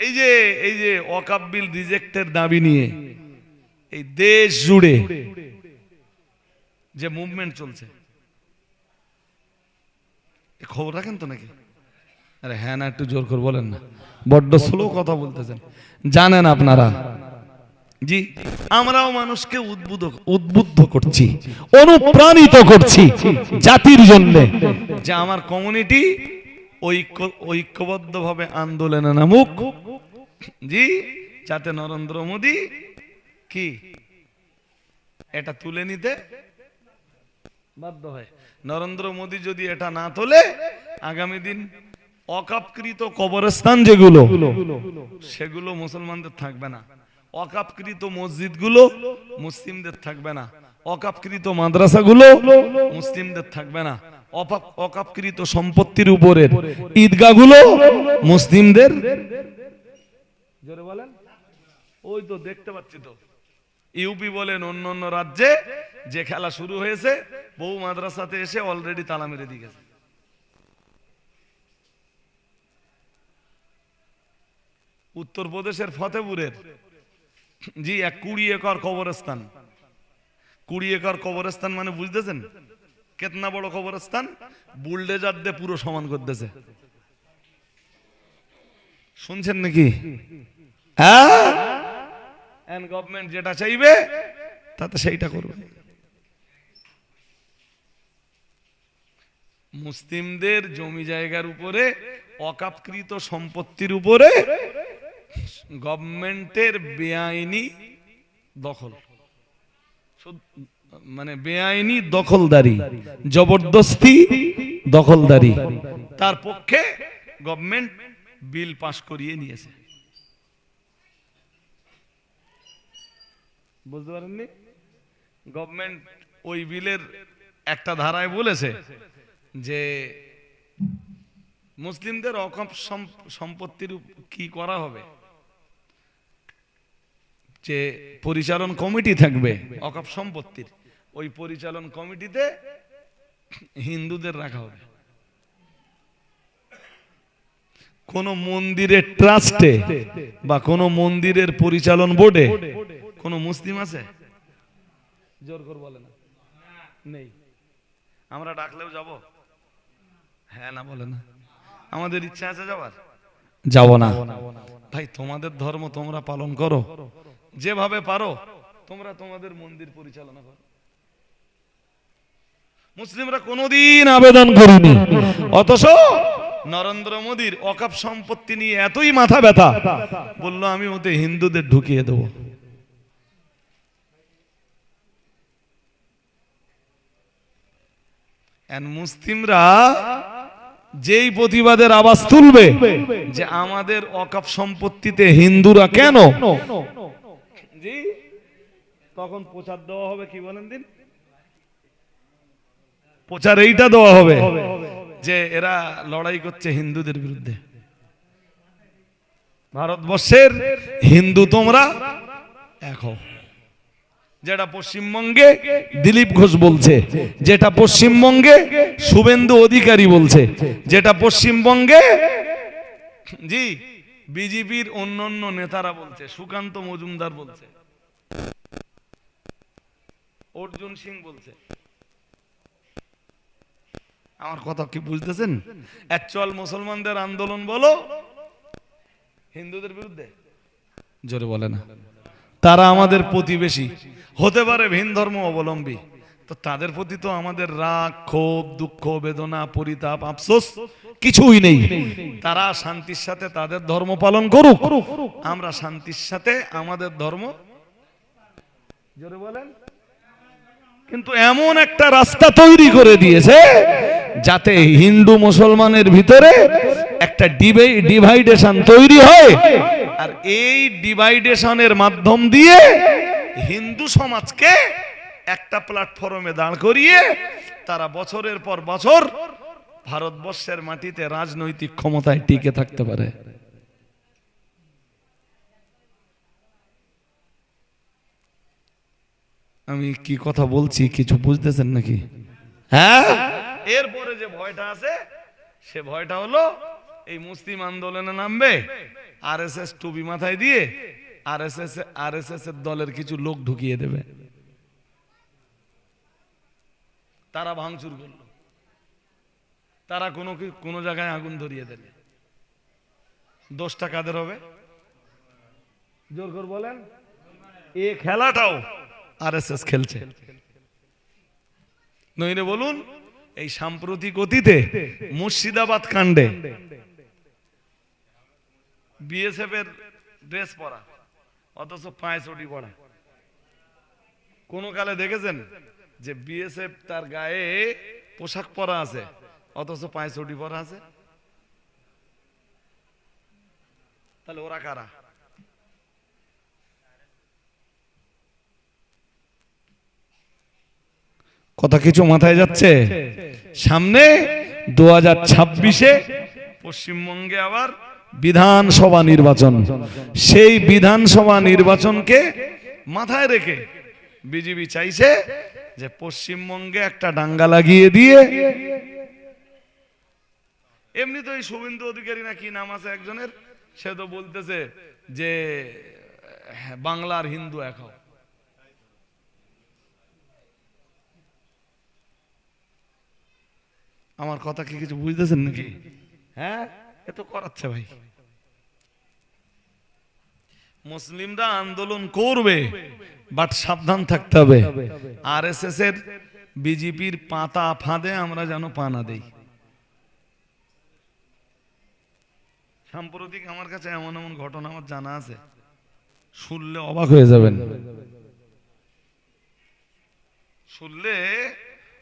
এই যে এই যে ওয়াকাব বিল রিজেক্টের দাবি নিয়ে, এই দেশ জুড়ে যে মুভমেন্ট চলছে। খবর রাখেন তো নাকি? আরে হ্যাঁ না, একটু জোর করে বলেন না। বড্ড স্লো কথা বলতেছেন। জানেন আপনারা। জি, আমরাও মানুষকে উদ্বুদ্ধ উদ্বুদ্ধ করছি, অনুপ্রাণিত করছি জাতির জন্য। যে আমার কমিউনিটি ঐক্য, ঐক্যবদ্ধভাবে আন্দোলনে নামুক। জি, যাতে নরেন্দ্র মোদী কি? এটা তুলে নিতে বাধ্য হয়। নরেন্দ্র মোদী যদি এটা না তোলে, আগামী দিন অকাপকৃত কবরস্থান যেগুলো, সেগুলো মুসলমানদের থাকবে না। অকাপকৃত মসজিদগুলো মুসলিমদের থাকবে না। অকাপকৃত মাদ্রাসাগুলো মুসলিমদের থাকবে না। অকাপকৃত সম্পত্তির উপরের ঈদগাহগুলো মুসলিমদের? জোরে বলেন। ওই তো দেখতে পাচ্ছি তো। ইউপি বলেন অন্য অন্য রাজ্যে যে খেলা শুরু হয়েছে বহু মাদ্রাসাতে এসে অলরেডি তালা মেরে দিয়ে গেছে। উত্তরপ্রদেশের ফতেপুরের, জি, এক কুড়ি একর কবরস্থান। কুড়ি একর কবরস্থান মানে বুঝতেছেন? কেতনা বড় কবরস্থান বুলডেজার দিয়ে পুরো সমান করতেছে। শুনছেন নাকি? হ্যাঁ? গভর্নমেন্ট যেটা চাইবে, তাতে সেইটা করবে। মুসলিমদের জমি জায়গার উপরে অকাপকৃত সম্পত্তির উপরে গভর্নমেন্টের বেআইনি দখল। মানে বেআইনি দখলদারি, জবরদস্তি দখলদারি। তার পক্ষে গভর্নমেন্ট বিল পাশ করিয়ে নিয়েছে। বুঝতে পারেননি? গভর্নমেন্ট ওই বিলের একটা ধারায় বলেছে যে মুসলিমদের অকপ সম্পত্তির কি করা হবে? যে পরিচালন কমিটি থাকবে অকপ সম্পত্তির। ওই পরিচালন কমিটিতে হিন্দুদের রাখা হবে। কোন মন্দিরের ট্রাস্টে বা কোন মন্দিরের পরিচালন বোর্ডে কোন মুসলিম আছে? জোর করে বলে না। নেই। আমরা ডাকলেও যাব? হ্যাঁ না বলে না। আমাদের ইচ্ছা আছে যাবার যাব না। ভাই তোমাদের ধর্ম তোমরা পালন করো। যেভাবে পারো তোমরা তোমাদের মন্দির পরিচালনা করো। মুসলিমরা কোনোদিন আবেদন করিনি। অথচ নরেন্দ্র মোদীর অকাপ সম্পত্তি নিয়ে এতই মাথা ব্যথা। বলল, আমি ওতে হিন্দুদের ঢুকিয়ে দেবো। মুসলিমরা যেই প্রতিবাদের আওয়াজ তুলবে যে আমাদের অকাপ সম্পত্তিতে হিন্দুরা কেন? তখন প্রচার দেওয়া হবে, কি বলেন দিন? প্রচার এইটা দেওয়া হবে যে এরা লড়াই করছে হিন্দুদের বিরুদ্ধে। ভারতবর্ষের হিন্দু তোমরা এক হও। যেটা পশ্চিমবঙ্গে দিলীপ ঘোষ বলছে যেটা পশ্চিমবঙ্গে শুভেন্দু অধিকারী বলছে যেটা পশ্চিমবঙ্গে জি বিজেপির অন্যান্য নেতারা বলছে সুকান্ত মজুমদার বলছে অর্জুন সিং বলছে। আমার কথা কি বুঝতেছেন? অ্যাকচুয়াল মুসলমানদের আন্দোলন বলো। হিন্দুদের বিরুদ্ধে? জোরে বলে না। তারা আমাদের প্রতিবেশী। হতে পারে ভিন ধর্ম অবলম্বী। তো তাদের প্রতি তো আমাদের রাগ, ক্ষোভ, দুঃখ, বেদনা, পরিতাপ, আফসোস কিছুই নেই। তারা শান্তির সাথে তাদের ধর্ম পালন করুক। আমরা শান্তির সাথে আমাদের ধর্ম জোরে বলেন। কিন্তু এমন একটা রাস্তা তৈরি করে দিয়েছে যাতে হিন্দু মুসলমানের ভিতরে একটা ডিভাইডেশন তৈরি হয়। আর এই ডিভাইডেশনের মাধ্যম দিয়ে হিন্দু সমাজকে একটা প্ল্যাটফর্মে দাঁড় করিয়ে তারা বছরের পর বছর ভারতবর্ষের মাটিতে রাজনৈতিক ক্ষমতায় টিকে থাকতে পারে। আমি কি কথা বলছি? কিছু বুঝতেছেন নাকি? হ্যাঁ? এরপরে যে ভয়টা আছে, সে ভয়টা হলো এই মুসলিম আন্দোলনে নামবে আর এস এস টুপি মাথায় দিয়ে R S S R S S এর দলের কিছু লোক ঢুকিয়ে দেবে। তারা ভাঙচুর করল। তারা কোনো কোনো জায়গায় আগুন ধরিয়ে দিলে দোষটা কাদের হবে? জোর করে বলেন। এ খেলাটাও আর এস এস খেলছে। নইলে বলুন এই সাম্প্রতিক অতীতে মুর্শিদাবাদ কাণ্ডে বিএসএফ এর ড্রেস পরা, অথচ পায়ে চটি পড়া কোন কালে দেখেছেন যে বিএসএফ তার গায়ে পোশাক পরা আছে, অথচ পায়ে চটি পরা আছে? তাহলে ওরা কারা? কথা কিছু মাথায় যাচ্ছে? সামনে দু হাজার ছাব্বিশে পশ্চিমবঙ্গে আবার বিধানসভা নির্বাচন। সেই বিধানসভা নির্বাচনকে মাথায় রেখে বিজেপি চাইছে যে পশ্চিমবঙ্গে একটা ডাঙ্গা লাগিয়ে দিয়ে এমনি তো এই শুভেন্দু অধিকারী না কি নাম আছে একজনের? সে তো বলতেছে যে হ্যাঁ, বাংলার হিন্দু এক আমার কথা কি কিছু বুঝতেছেন নাকি? হ্যাঁ? এ তো করাচ্ছে ভাই। মুসলিমরা আন্দোলন করবে বাট সাবধান থাকতে হবে। আর এস এস এর বিজেপির পাতা ফাঁদে আমরা যেন পা না দেই। সাম্প্রতিক আমার কাছে এমন এমন ঘটনা আমার জানা আছে। শুনলে অবাক হয়ে যাবেন। শুনলে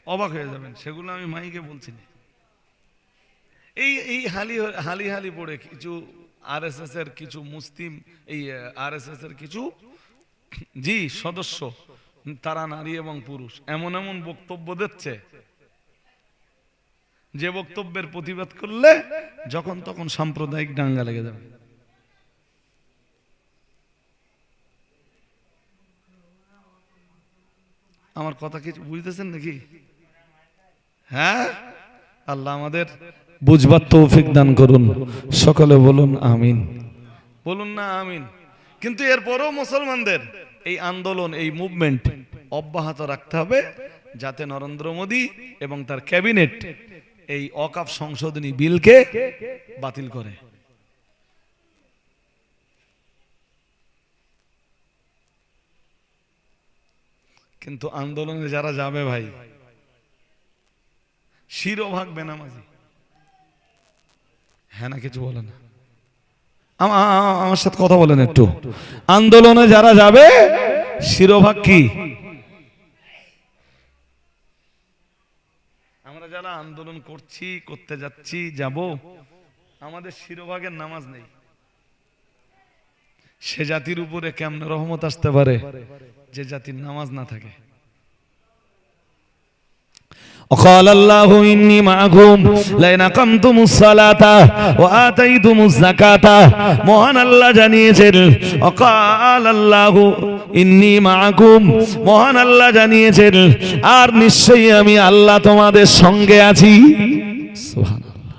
অবাক হয়ে যাবেন, সেগুলো আমি মাইকে বলছি না এই এই হালি হালি হালি পড়ে কিছু আরএসএস এর কিছু মুসলিম, এই আরএসএস এর কিছু, জি, সদস্য, তারা নারী এবং পুরুষ, এমন এমন বক্তব্য দিচ্ছে। যে বক্তব্যের প্রতিবাদ করলে যখন তখন সাম্প্রদায়িক দাঙ্গা লেগে যাবে। আমার কথা কিছু বুঝতেছেন নাকি? হ্যাঁ? আল্লাহ আমাদের বুঝবার তৌফিক দান করুন। সকলে বলুন আমিন। বলুন না আমিন। কিন্তু এরপরেও মুসলমানদের এই আন্দোলন এই মুভমেন্ট অব্যাহত রাখতে হবে যাতে নরেন্দ্র মোদী এবং তার ক্যাবিনেট এই অকাপ সংশোধনী বিলকে বাতিল করে। কিন্তু আন্দোলনে যারা যাবে ভাই শিরোভাগ বেনামাজি। হ্যাঁ না কিছু বলে না। আমার সাথে কথা বলেন একটু। আন্দোলনে যারা যাবে শিরোভাগ কি? আমরা যারা আন্দোলন করছি করতে যাচ্ছি যাব আমাদের শিরোভাগের নামাজ নেই। সে জাতির উপরে কেমন রহমত আসতে পারে? যে জাতির নামাজ না থাকে। وقال الله إني معكم لئن أقمتم الصلاة وآتيتم الزكاة মহান আল্লাহ জানিয়েছেন وقال الله إني معكم মহান আল্লাহ জানিয়েছেন আর নিশ্চয়ই আমি আল্লাহ তোমাদের সঙ্গে আছি সুবহানাল্লাহ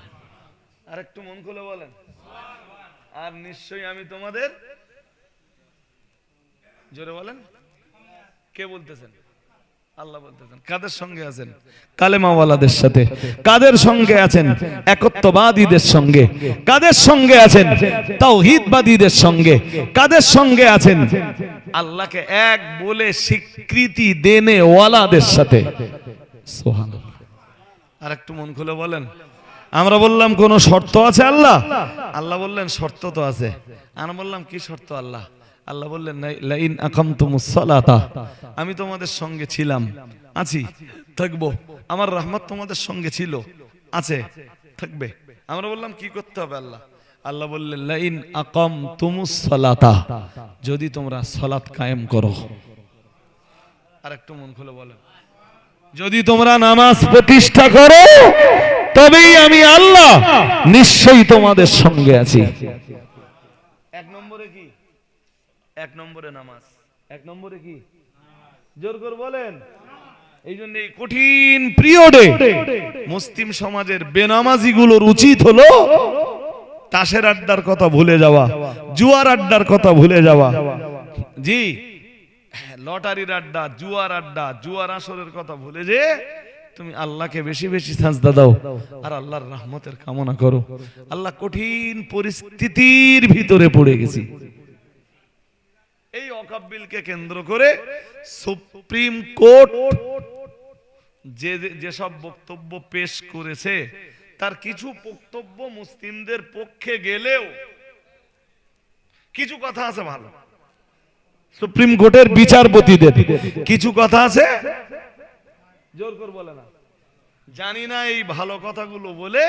আর একটু মন খুলে বলেন আর নিশ্চয়ই আমি তোমাদের জোরে বলেন কে বলতেছেন আল্লাহ বলতেছেন। কাদের সঙ্গে আছেন? কালেমাওয়ালাদের সাথে। কাদের সঙ্গে আছেন? একত্ববাদীদের সঙ্গে। কাদের সঙ্গে আছেন? সঙ্গে। কাদের সঙ্গে আছেন? আল্লাহকে এক বলে স্বীকৃতি দেনে ওয়ালাদের সাথে। আর একটু মন খুলে বলেন। আমরা বললাম, কোন শর্ত আছে আল্লাহ? আল্লাহ বললেন, শর্ত তো আছে। আমরা বললাম, কি শর্ত আল্লাহ? আল্লাহ বললেন "নাই- লাইন আমি তোমাদের সঙ্গে ছিলাম। আছি, থাকব। আমার রহমত তোমাদের সঙ্গে ছিল। আছে, থাকবে। আমরা বললাম, কি করতে হবে আল্লাহ? আল্লাহ বললেন, লাইন আকাম তুমুস সালাতা। যদি তোমরা সালাত কায়েম করো। আর একটু মন খুলে বলেন। যদি তোমরা নামাজ প্রতিষ্ঠা করো, তবেই আমি আল্লাহ নিশ্চয়ই তোমাদের সঙ্গে আছি। এক নম্বরে নামাজ। এক নম্বরে কি? জোর করে বলেন। এই জন্য এই কঠিন পিরিয়ডে মুসলিম সমাজের বেনামাজি গুলোর উচিত হলো তাসের আড্ডার কথা ভুলে যাওয়া জুয়ার আড্ডার কথা ভুলে যাওয়া। জি লটারির আড্ডা জুয়ার আড্ডা জুয়ার আসরের কথা ভুলে যে তুমি আল্লাহকে বেশি বেশি সাজদা দাও আর আল্লাহর রহমতের কামনা করো। আল্লাহ কঠিন পরিস্থিতির ভিতরে পড়ে গেছি। এই অকাব্বিলকে কেন্দ্র করে সুপ্রিম কোর্ট যে যেসব বক্তব্য পেশ করেছে, তার কিছু বক্তব্য মুসলিমদের পক্ষে গেলেও কিছু কথা আছে ভালো। সুপ্রিম কোর্টের বিচারপতিদের কিছু কথা আছে? জোর করে বলে না। জানি না এই ভালো কথাগুলো বলে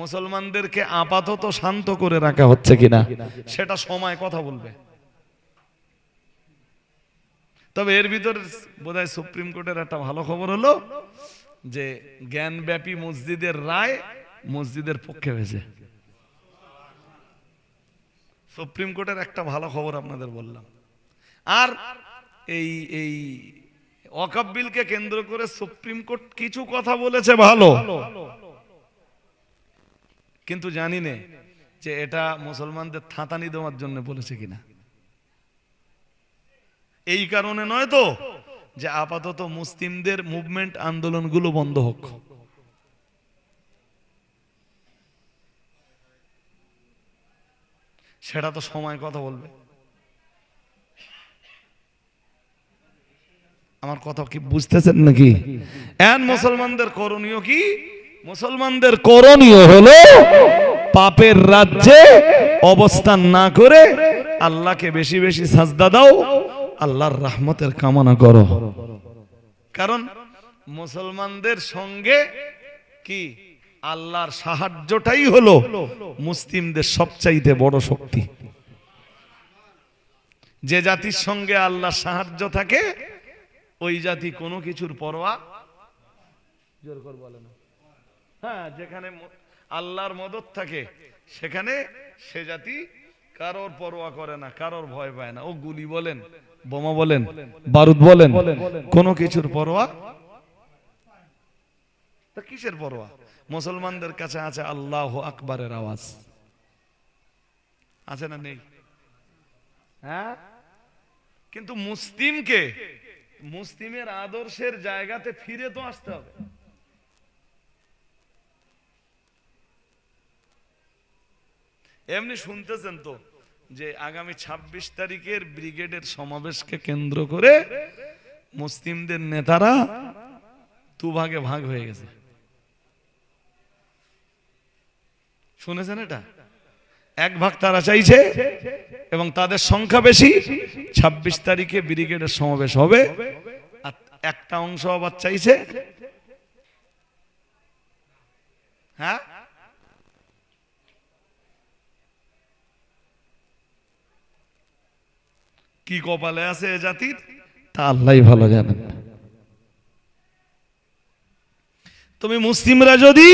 মুসলমানদেরকে আপাতত শান্ত করে রাখা হচ্ছে কিনা, সেটা সময় কথা বলবে। তবে এর ভিতরে বোধহয় সুপ্রিম কোর্টের একটা ভালো খবর হলো যে জ্ঞানব্যাপী মসজিদের রায় মসজিদের পক্ষে হয়েছে। সুপ্রিম কোর্টের একটা ভালো খবর আপনাদের বললাম। আর এই এই অকাব্বিলকে কেন্দ্র করে সুপ্রিম কোর্ট কিছু কথা বলেছে ভালো। কিন্তু জানি নে যে এটা মুসলমানদের থাতানি দেওয়ার জন্য বলেছে কিনা। এই কারণে নয় তো যে আপাতত মুসলিমদের মুভমেন্ট আন্দোলনগুলো বন্ধ হোক। সেটা তো সময় কথা বলবে। আমার কথা কি বুঝতেছেন নাকি? এন মুসলমানদের করণীয় কি? মুসলমানদের করণীয় হলো পাপের রাজ্যে অবস্থান না করে আল্লাহকে বেশি বেশি সাজদা দাও আল্লাহর রহমতের কামনা করো। কারণ মুসলমানদের সঙ্গে কি? আল্লাহর সাহায্যটাই হলো মুসলিমদের সবচাইতে বড় শক্তি। যে জাতির সঙ্গে আল্লাহর সাহায্য থাকে, ওই জাতি কোনো কিছুর পরোয়া জোর করে বলে না। হ্যাঁ যেখানে আল্লাহর মদত থাকে, সেখানে সে জাতি কারোর পরোয়া করে না, কারোর ভয় পায় না। ও গুলি বলেন। বোমা বলেন, বারুদ বলেন, কোনো কিছুর পরোয়া? তা কিসের পরোয়া? মুসলমানদের কাছে আছে আল্লাহ আকবারের আওয়াজ। আছে না নেই? হ্যাঁ? কিন্তু মুসলিমকে, মুসলিমের আদর্শের জায়গাতে ফিরে তো আসতে হবে। এমনি শুনতেছেন তো যে আগামী ২৬ তারিখের ব্রিগেডের সমাবেশকে কেন্দ্র করে মুসলিমদের নেতারা দুভাগে ভাগ হয়ে গেছে। শুনেছেন এটা? এক ভাগ তারা চাইছে এবং তাদের সংখ্যা বেশি ২৬ তারিখে ব্রিগেডের সমাবেশ হবে আর একটা অংশ আবার চাইছে। হ্যাঁ? কি কপালে আছে এ জাতির? তা আল্লাহ ভালো জানেন। তুমি মুসলিমরা যদি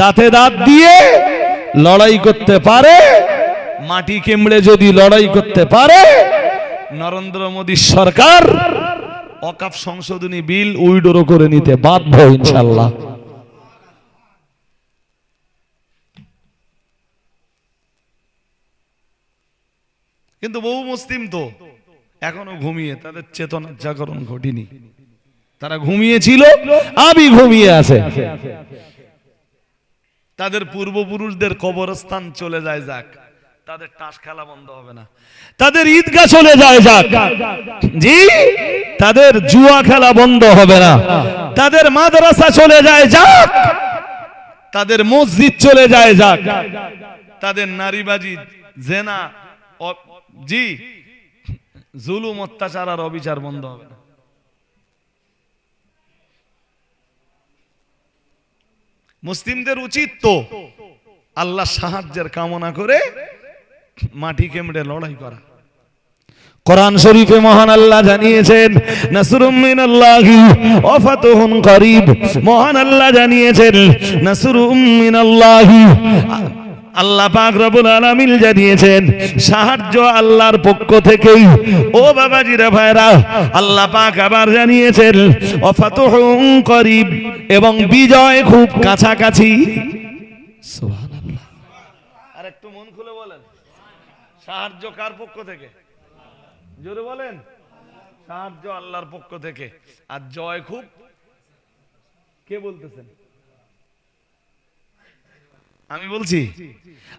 দাঁতে দাঁত দিয়ে লড়াই করতে পারে মাটি কেমড়ে যদি লড়াই করতে পারে নরেন্দ্র মোদী সরকার অকাপ সংশোধনী বিল উইডোরো করে নিতে বাধ্য ইনশাল্লাহ কিন্তু বহু মুসলিম তো এখনও ঘুমিয়ে, তাদের চেতনার জাগরণ ঘটেনি। তারা ঘুমিয়েছিল আমি ঘুমিয়ে আছে। তাদের পূর্বপুরুষদের কবরস্থান চলে যায় যাক, তাদের টাস খেলা বন্ধ হবে না। তাদের ঈদগাহ চলে যায় যাক। জি, তাদের জুয়া খেলা বন্ধ হবে না। তাদের মাদ্রাসা চলে যায় যাক। তাদের মসজিদ চলে যায় যাক। তাদের নারীবাজি, জেনা জি। জুলুম, অত্যাচার আর অবিচার বন্ধ হবে না। মুসলিমদের উচিত তো আল্লাহ সাহায্যের কামনা করে মাটি কেমড়ে লড়াই করা। কোরআন শরীফে মহান আল্লাহ জানিয়েছেন, নাসরুম মিনাল্লাহি ওয়া ফাতহুন করিব। মহান আল্লাহ জানিয়েছেন, নাসরুম মিনাল্লাহি আল্লাহ পাক রব্বুল আলামিন জানিয়েছেন সাহায্য আল্লাহর পক্ষ থেকেই। ও বাবাজিরা ভাইরা, আল্লাহ পাক আবার জানিয়েছেন ওয়া ফাতহুন করিব এবং বিজয় খুব কাছাকাছি। সুবহানাল্লাহ। আর একটু মন খুলে বলেন, সাহায্য কার পক্ষ থেকে? জোরে বলেন, সাহায্য আল্লাহর পক্ষ থেকে। আর জয় খুব, কে বলতেছেন? আমি বলছি,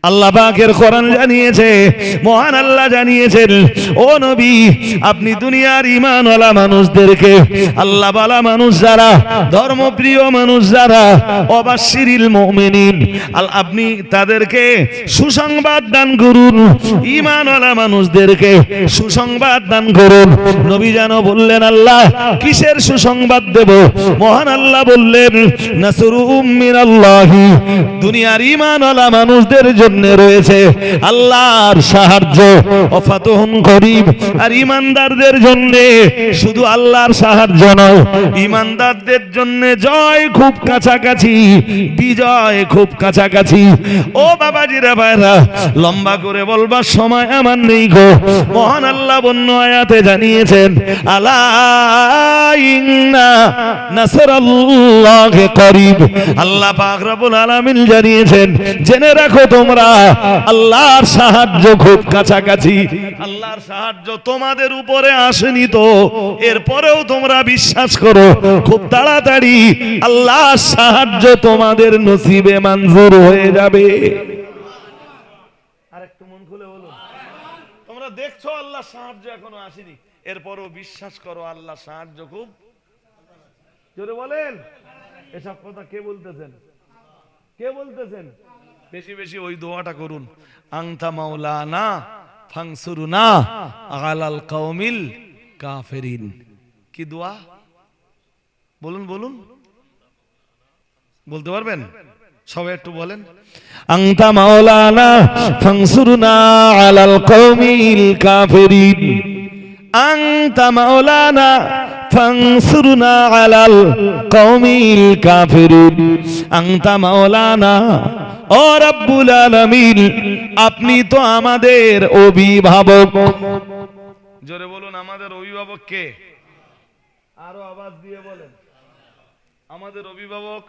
আল্লাহ পাকের কোরআন জানিয়েছে, মহান আল্লাহ জানিয়েছেন, ও নবী, আপনি দুনিয়ার ইমানওয়ালা মানুষদেরকে, আল্লাহ বালা মানুষ যারা, ধর্মপ্রিয় মানুষ যারা অবাশিরিল মুমিনিন, আল- আপনি তাদেরকে সুসংবাদ দান করুন ইমানওয়ালা মানুষদেরকে সুসংবাদ দান করুন। নবী যেন বললেন, আল্লাহ, কিসের সুসংবাদ দেব? মহান আল্লাহ বললেন, নাসরুম মিনাল্লাহি, দুনিয়ার ইমানওয়ালা মানুষদের জন্য রয়েছে আল্লাহর সাহায্য। অফাতহন করিব আর ইমানদারদের জন্য শুধু আল্লাহর সাহায্য নয় ইমানদারদের জন্য জয় খুব কাছাকাছি, বিজয় খুব কাছাকাছি। ও বাবাজিরা ভাইরা, লম্বা করে বলবার সময় আমার নেই গো। মহান আল্লাহ বন্য আয়াতে জানিয়েছেন, আলা নাসরাল্লাহি করিব। আল্লাহ পাক রব্বুল আলামিন জানিয়েছেন জেনে রাখো তোমরা আল্লাহর সাহায্য খুব কাছাকাছি। আল্লাহর সাহায্য তোমাদের উপরে আসেনি তো এরপরেও তোমরা বিশ্বাস করো খুব তাড়াতাড়ি আল্লাহর সাহায্য তোমাদের নসিবে মঞ্জুর হয়ে যাবে। আরেকটু মন খুলে বলো। তোমরা দেখছ আল্লাহ সাহায্য এখনও আসেনি এরপরও বিশ্বাস করো আল্লাহ সাহায্য খুব। জোরে বলেন এসব কথা কে বলতেছেন? কে বলতেছেন? বেশি বেশি ওই দোয়াটা করুন। আংতা মাওলানা ফাংসুরুনা আলাল কাউমিল কাফেরিন। কি দোয়া? বলুন বলুন। বলতে পারবেন? সবাই একটু বলেন। আংতা মাওলানা ফাংসুরুনা আলাল কাউমিল কাফেরিন। আংতা মাওলানা ফাংসুরনা على القوم কাফিরিন। আংতা مولانا ও রব্বুল আলামিন আপনি তো আমাদের অভিভাবক। জোরে বলুন আমাদের অভিভাবক কে? আরও আওয়াজ দিয়ে বলেন। আমাদের অভিভাবক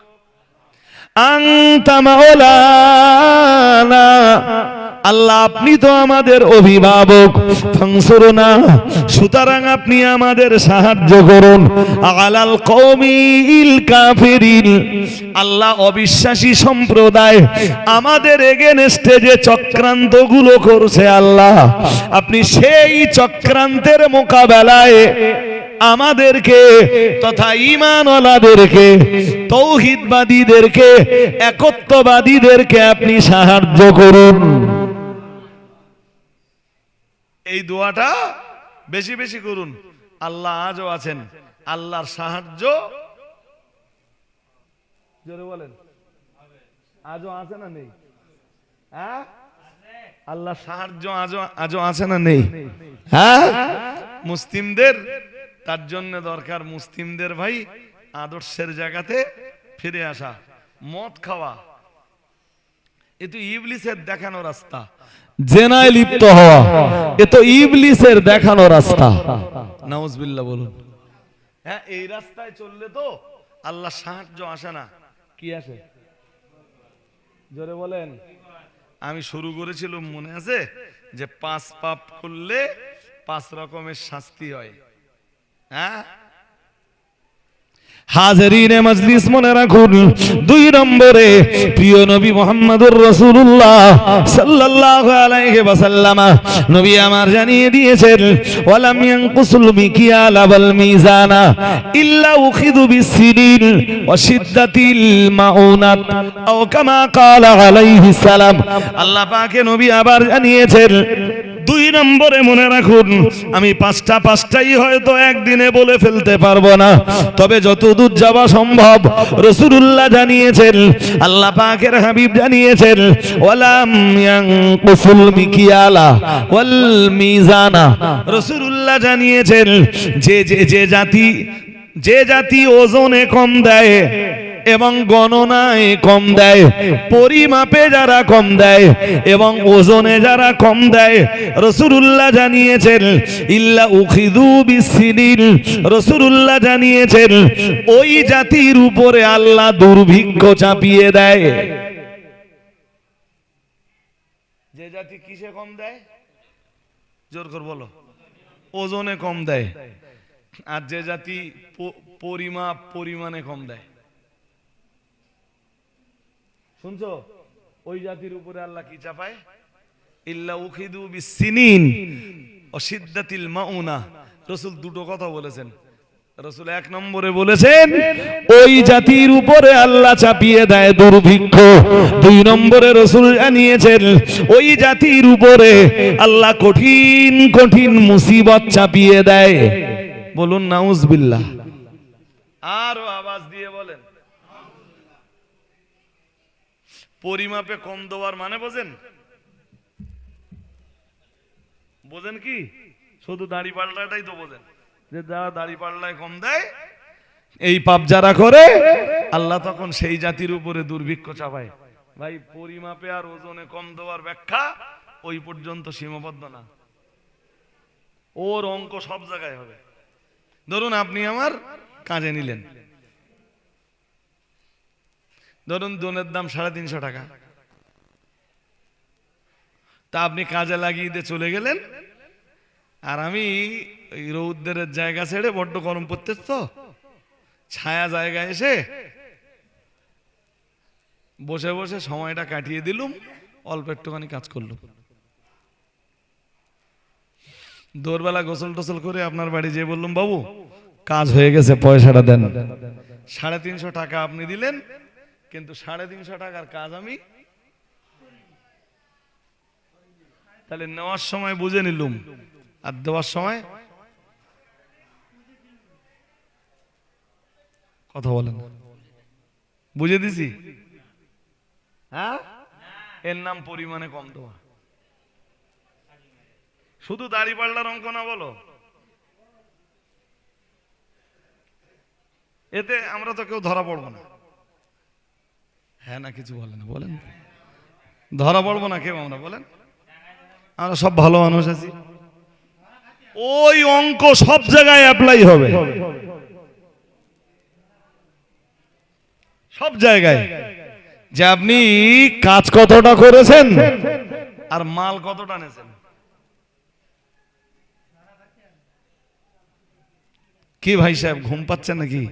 আল্লাহ আপনি তো আমাদের অভিভাবক ফাংসুরনা সুতরাং আপনি আমাদের সাহায্য করুন। আলাল কাফিরিন, আল্লাহ অবিশ্বাসী সম্প্রদায়, আমাদের এগেনস্টে যে চক্রান্তগুলো করছে আল্লাহ, আপনি সেই চক্রান্তের মোকাবেলায় আমাদেরকে তথা ইমানওয়ালাদেরকে তৌহিদবাদীদেরকে, একত্ববাদীদেরকে আপনি সাহায্য করুন। এই দোয়াটা বেশি বেশি করুন। আল্লাহ আজও আছেন। আল্লাহর সাহায্য। বলেন। আজও আছে না নেই? হ্যাঁ? আল্লাহ সাহায্য আজও আজও আছে না নেই? হ্যাঁ? মুসলিমদের তার জন্য দরকার মুসলিমদের ভাই আদর্শের জায়গাতে ফিরে আসা, মদ খাওয়া। এ তো ইবলিসের দেখানো রাস্তা। জেনায় লিপ্ত হওয়া, এ ইবলিসের দেখানো রাস্তা। নাউজবিল্লাহ বলুন। হ্যাঁ এই রাস্তায় চললে তো আল্লাহ সাহায্য আসে না। কি আসে? জোরে বলেন। আমি শুরু করেছিলাম মনে আছে যে পাঁচ পাপ করলে পাঁচ রকমের শাস্তি হয়। হ্যাঁ হাজারিনে মজলিস মনে রাখুন, দুই নম্বরে প্রিয় নবী মোহাম্মদুর রাসূলুল্লাহ সাল্লাল্লাহু আলাইহি ওয়াসাল্লাম। নবী আমার জানিয়ে দিয়েছেন, ওয়ালাম ইয়ানকুসুল মিকিয়াল ওয়াল মিজানা ইল্লা উখিদু বিসিনিন ওয়া শিদ্দাতিল মাউনাত আও কামা ক্বালা আলাইহিস সালাম। আল্লাহ পাকে নবী আবার জানিয়েছেন দুই নম্বরে মনে রাখুন, আমি পাঁচটা পাঁচটাই হয়তো একদিনে বলে ফেলতে পারব না। তবে যত দূর যাওয়া সম্ভব রসুল্লাহ জানিয়েছেন, আল্লাহ পাকের হাবিব জানিয়েছেন, ওয়ালাম মিকিয়ালা ওয়াল মিজানা। জানিয়েছেন যে যে জাতি যে জাতি ওজনে কম দেয় এবং গণনায় কম দেয়, পরিমাপে যারা কম দেয় এবং ওজনে যারা কম দেয় রসুল্লাহ জানিয়েছেন, ইল্লা উখিদু বিসিনিল রসুল্লাহ জানিয়েছেন, ওই জাতির উপরে আল্লাহ দুর্ভিক্ষ চাপিয়ে দেয়। যে জাতি কিসে কম দেয়? জোর কর বলো। ওজনে কম দেয়। আর যে জাতি পরিমাপ পরিমাণে কম দেয়। শুনছো? ওই জাতির উপরে আল্লাহ কি চাপায়? ইল্লা উখিদু বিসিনিন। অসিদ্দাতিল মাউনা। রসুল দুটো কথা বলেছেন। রসুল এক নম্বরে বলেছেন ওই জাতির উপরে আল্লাহ চাপিয়ে দেয় দুর্ভিক্ষ। দুই নম্বরে রসুল জানিয়েছেন ওই জাতির উপরে আল্লাহ কঠিন কঠিন মুসিবত চাপিয়ে দেয়। বলুন নাউজবিল্লাহ। আরও আওয়াজ দিয়ে বলেন পরিমাপে কম দেওয়ার মানে বোঝেন? বোঝেন কি? শুধু দাড়ি পাল্লাটাই তো বোঝেন। যে যারা দাড়ি পাল্লায় কম দেয়, এই পাপ যারা করে, আল্লাহ তখন সেই জাতির উপরে দুর্ভিক্ষ চাপায়। ভাই, পরিমাপে আর ওজনে কম দেওয়ার ব্যাখ্যা ওই পর্যন্ত সীমাবদ্ধ না। ওর অঙ্ক সব জায়গায় হবে। ধরুন আপনি আমার কাজে নিলেন। ধরুন দোনের দাম সাড়ে তিনশো টাকা। তা আপনি কাজে লাগিয়ে দিয়ে চলে গেলেন। আর আমি ওই রৌদ্রের জায়গা ছেড়ে বড্ড গরম পড়তে তো। ছায়া জায়গায় এসে বসে বসে সময়টা কাটিয়ে দিলুম, অল্প একটুখানি কাজ করলুম। দোরবেলা গোসল টোসল করে আপনার বাড়ি যেয়ে বললুম, বাবু, কাজ হয়ে গেছে, পয়সাটা দেন। সাড়ে তিনশো টাকা আপনি দিলেন কিন্তু সাড়ে তিনশো টাকার কাজ আমি তাহলে নেওয়ার সময় বুঝে নিলুম। আর দেওয়ার সময় কথা বলেন। বুঝে দিছি? হ্যাঁ? এর নাম পরিমাণে কম দেওয়া। শুধু দাড়ি পাল্লার অঙ্ক না বলো। এতে আমরা তো কেউ ধরা পড়ব না। হ্যাঁ না, কিছু বলেন বলেন। ধরা পড়ব না কেউ আমরা, বলেন। আমরা সব ভালো মানুষ আছি। ওই অঙ্ক সব জায়গায় অ্যাপ্লাই হবে। সব জায়গায়। যে আপনি কাজ কতটা করেছেন আর মাল কতটা নেছেন। কি ভাই সাহেব, ঘুম পাচ্ছেন নাকি?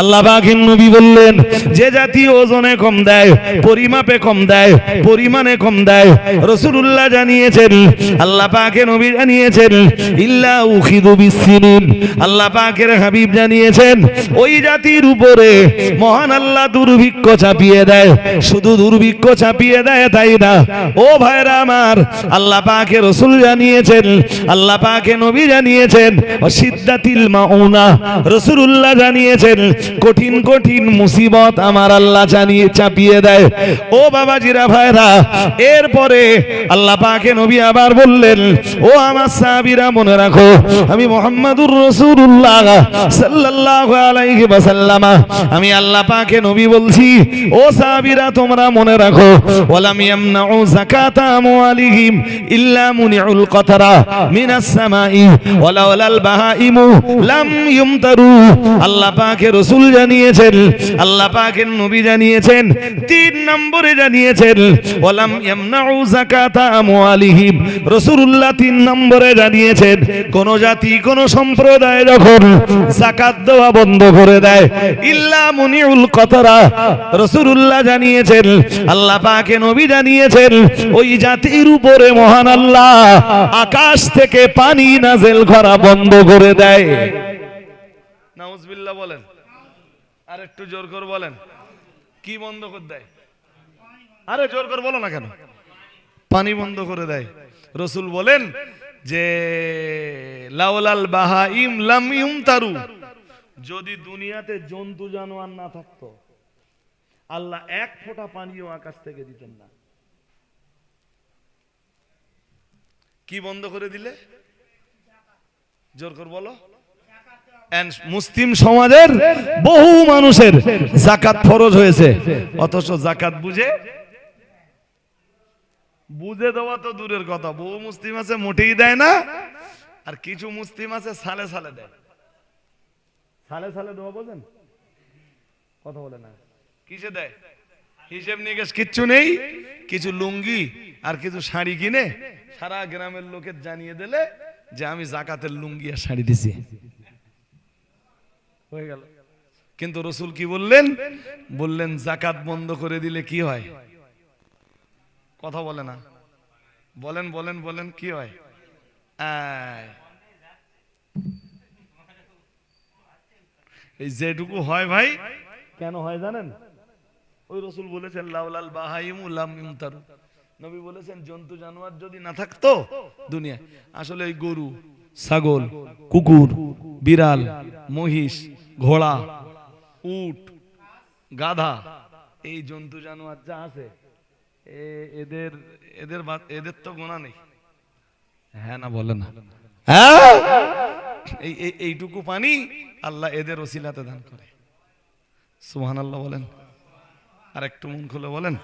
আল্লাহ পাকের নবী বললেন, যে জাতি ওজনে কম দেয়, পরিমাপে কম দেয়, পরিমাণে কম দেয় রসুল্লাহ জানিয়েছেন, আল্লাহ পাকে নবী জানিয়েছেন, ইল্লা উখিদু বিসিনিন। আল্লাহ পাকের হাবিব জানিয়েছেন, ওই জাতির উপরে মহান আল্লাহ দুর্ভিক্ষ চাপিয়ে দেয়, শুধু দুর্ভিক্ষ চাপিয়ে দেয় তাই না? ও ভাইরা আমার, আল্লাহ পাকে রসুল জানিয়েছেন, আল্লাহ পাকে নবী জানিয়েছেন অসিদ্দাতিল মাউনা। রসুল্লাহ জানিয়েছেন কঠিন কঠিন মুসিবত আমার আল্লাহ জানিয়ে চাপিয়ে দেয়। ও বাবাজিরা, ভাইরা, এরপরে আল্লাহ পাকে নবী আবার বললেন, ও আমার সাহাবীরা, মনে রাখো, আমি মোহাম্মদুর রসুল্লাহ সাল্লাল্লাহু আলাইহি ওয়াসাল্লাম। আমি আল্লাহ পাকে নবী বলছি, ও সাহাবীরা, তোমরা মনে রাখো, ওয়ালাম ইয়ামনাউ যাকাতা আমওয়ালিহিম ইল্লা মুনিউল কতরা মিনাস সামাই, ওয়ালাউলাল বাহাইমু লাম ইউমতারু। আল্লাহ পাকে রাসূল জানিয়েছেন, আল্লাহ পাকের নবী জানিয়েছেন, তিন নম্বরে জানিয়েছেন, ওয়ালাম ইয়ামনাউ যাকাতা আমওয়ালিহিম। রাসূলুল্লাহ তিন নম্বরে জানিয়েছেন, কোন জাতি, কোন সম্প্রদায় যখন যাকাত দেওয়া বন্ধ করে দেয়, ইল্লা মুনিউল কতরা। রাসূলুল্লাহ জানিয়েছেন, আল্লাহ পাকে নবী জানিয়েছেন, ওই জাতির উপরে মহান আল্লাহ আকাশ থেকে পানি নাজেল করা বন্ধ করে দেয়। নাউজুবিল্লাহ বলেন। আর একটু জোর করে বলেন। কি বন্ধ করে দেয়? আরে জোর করে বলো না কেন? পানি বন্ধ করে দেয়। রসুল বলেন যে লাউলাল বাহা ইম লাম ইম তারু যদি দুনিয়াতে জন্তু জানোয়ার না থাকতো আল্লাহ এক ফোঁটা পানিও আকাশ থেকে দিতেন না। কি বন্ধ করে দিলে? জোর কর বলো। মুসলিম সমাজের বহু মানুষের জাকাত ফরজ হয়েছে। অথচ জাকাত বুঝে? বুঝে দেওয়া তো দূরের কথা। বহু মুসলিম আছে মোটেই দেয় না। আর কিছু মুসলিম আছে সালে সালে দেয়। সালে সালে দেওয়া বোঝেন? কথা বলে না। কিসে দেয়? হিসেব নিকেশ কিচ্ছু নেই। কিছু লুঙ্গি আর কিছু শাড়ি কিনে সারা গ্রামের লোকের জানিয়ে দিলে যে আমি জাকাতের লুঙ্গি আর শাড়ি দিছি। হয়ে গেল। কিন্তু রসুল কি বললেন? বললেন জাকাত বন্ধ করে দিলে কি হয়? কথা বলে না। বলেন বলেন বলেন, কি হয়? এই যেটুকু হয় ভাই, কেন হয় জানেন? ওই রসুল বলেছেন, লাউলাল বাহাইমু লাম ইমতারু। নবী বলেছেন, জন্তু জানোয়ার যদি না থাকতো দুনিয়া আসলে এই গরু, ছাগল, কুকুর, বিড়াল, মহিষ ঘোড়া উট গাধা এই জন্তু জানোয়ার যা আছে এ- এদের এদের এদের তো গোনা নেই। হ্যাঁ না বলে না। হ্যাঁ? এই এই- এইটুকু পানি আল্লাহ এদের ওসিলাতে দান করে। সুহান আল্লাহ বলেন। আর একটু মন খুলে বলেন।